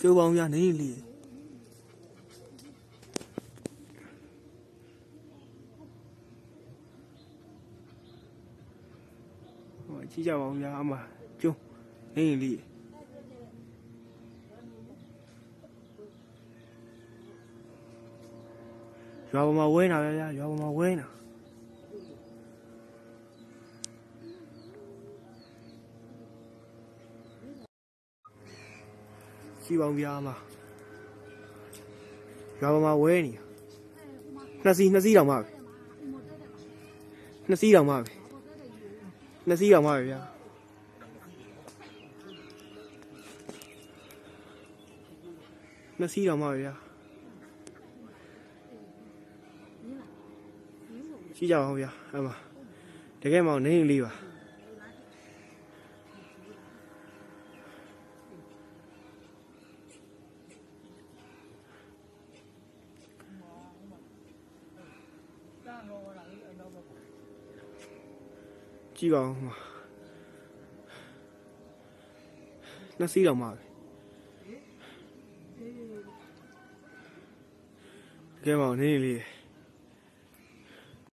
ကျိုးပေါင်းပြနေနေလေးဟောကြည့်ကြပါဦးဗျာအမကျုံနေနေလေးရွာပေါ်မှာဝဲနေတာဗျာရွာပေါ်မှာဝဲနေတာ ကြည့်ပါဦးဗျာအမရွာပေါ်မှာဝဲနေတာနှစ်စီးနှစ်စီးတောင်မှပဲနှစ်စီးတောင်မှပဲနှစ်စီးတောင်မှပဲဗျာနှစ်စီးတောင်မှပဲဗျာကြည့်ကြပါဦးဗျာအမတကယ်မောင်နေနေလေးပါ ကြည့်ပါဦးအမနှစ်စီးတောင်မှပဲတကယ်မောင်နေနေလေး